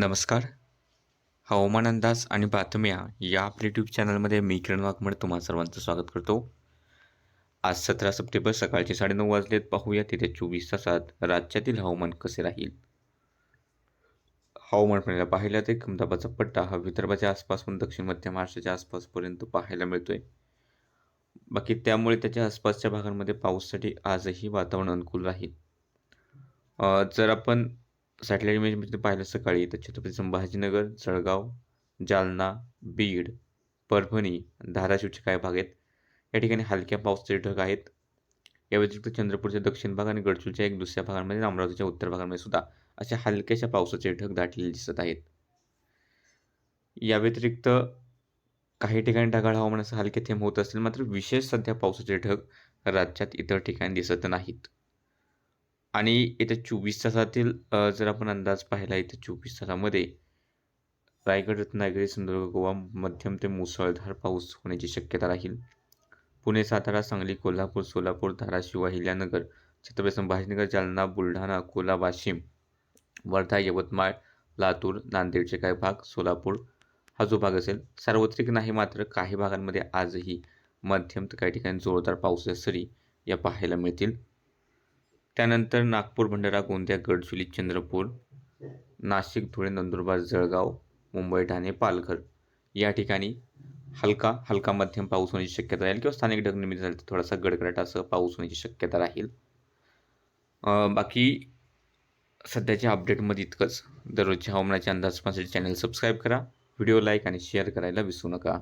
नमस्कार. हवामान अंदाज आणि बातम्या या आपल्या यूट्यूब चॅनलमध्ये मी किरण वाघमड तुम्हा सर्वांचं स्वागत करतो. आज सतरा सप्टेंबर सकाळचे साडेनऊ वाजलेत. पाहूया तिथे चोवीस तासात राज्यातील हवामान कसे राहील? हवामान प्रणालीला पाहिलं तर कमदाबाचा पट्टा हा विदर्भाच्या आसपासून दक्षिण मध्य महाराष्ट्राच्या आसपासपर्यंत पाहायला मिळतोय. बाकी त्यामुळे त्याच्या आसपासच्या भागांमध्ये पाऊससाठी आजही वातावरण अनुकूल राहील. जर आपण सॅटेलाईट इमेजमध्ये पाहिलं सकाळी तर छत्रपती संभाजीनगर जळगाव जालना बीड परभणी धाराशिवचे काही भाग आहेत. या ठिकाणी हलक्या पावसाचे ढग आहेत. या व्यतिरिक्त चंद्रपूरच्या दक्षिण भाग आणि गडचूरच्या एक दुसऱ्या भागांमध्ये अमरावतीच्या उत्तर भागांमध्ये सुद्धा अशा हलक्याशा पावसाचे ढग दाटलेले दिसत आहेत. या व्यतिरिक्त काही ठिकाणी ढगाळ हवामानाचं हलके थेंब होत असतील मात्र विशेष सध्या पावसाचे ढग राज्यात इतर ठिकाणी दिसत नाहीत. आणि येत्या चोवीस तासातील जर आपण अंदाज पाहिला येत्या चोवीस तासामध्ये रायगड रत्नागिरी सिंधुदुर्ग गोवा मध्यम ते मुसळधार पाऊस होण्याची शक्यता राहील. पुणे सातारा सांगली कोल्हापूर सोलापूर धाराशिव अहिल्यानगर छत्रपती संभाजीनगर जालना बुलढाणा अकोला वाशिम वर्धा यवतमाळ लातूर नांदेडचे काही भाग सोलापूर हा जो भाग असेल सार्वत्रिक नाही मात्र काही भागांमध्ये आजही मध्यम तर काही ठिकाणी जोरदार पावसाच्या सरी या पाहायला मिळतील. त्यानंतर नागपूर भंडारा गोंदिया गडचुली चंद्रपूर नाशिक धुळे नंदुरबार जळगाव मुंबई ठाणे पालघर या ठिकाणी हलका हलका मध्यम पाऊस होण्याची शक्यता राहील किंवा स्थानिक ढगनिर्मिती झाली तर थोडासा गडगडाटासह पाऊस होण्याची शक्यता राहील. बाकी सध्याच्या अपडेटमध्ये इतकंच. दररोजच्या हवामानाचे अंदाज पाहण्यासाठी चॅनल सबस्क्राईब करा. व्हिडिओ लाईक आणि शेअर करायला विसरू नका.